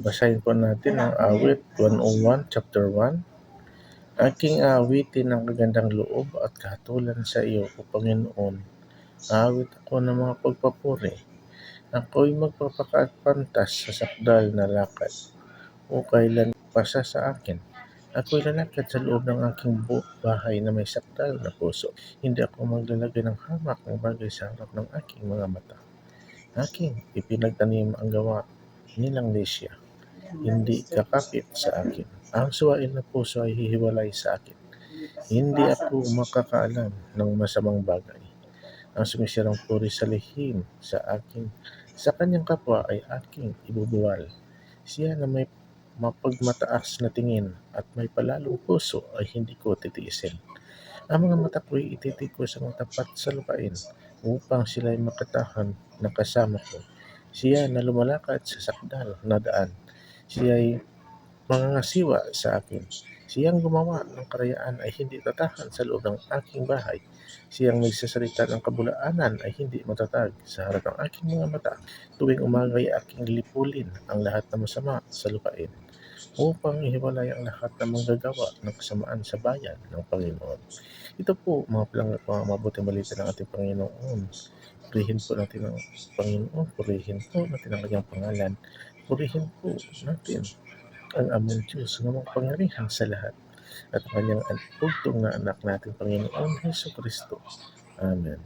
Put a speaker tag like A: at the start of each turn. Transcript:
A: basahin po natin ang awit 101, chapter 1. Aking awitin ng kagandang loob at kahatulan sa iyo, O Panginoon. Awit ako ng mga pagpapuri. Ako'y magpapakapantas sa sakdal na lakad. O kailan pasa sa akin. Ako'y lalakad sa loob ng aking bahay na may sakdal na puso. Hindi ako maglalagay ng hamak ng bagay sa harap ng aking mga mata. Aking ipinagtanim ang gawa nilang lisya. Hindi kakapit sa akin. Ang suwain na puso ay hihiwalay sa akin. Hindi ako makakaalam ng masamang bagay. Ang sumisirang puri sa lihim sa akin, sa kanyang kapwa ay aking ibubuwal. Siya na may mapagmataas na tingin at may palalong puso ay hindi ko titiisin. Ang mga mata ko'y ititiko sa mga tapat sa lupain upang sila'y makatahan na kasama ko. Siya na lumalakad sa sakdal na daan. Siya'y mangangasiwa sa akin. Siyang gumawa ng karayaan ay hindi tatahan sa loob ng aking bahay. Siyang nagsasalita ng kabulaanan ay hindi matatag sa harap ng aking mga mata. Tuwing umaga ay aking lipulin ang lahat ng masama sa lupain upang ihiwalay ang lahat ng manggagawa ng kasamaan sa bayan ng Panginoon. Ito po mga palang mga mabuting balita ng ating Panginoon. Purihin po natin ang Panginoon, purihin po natin ang kanyang pangalan, purihin po natin ang aming Diyos na makapangyarihan sa lahat at ang kanyang bugtong na anak natin Panginoon Heso Kristo. Amen.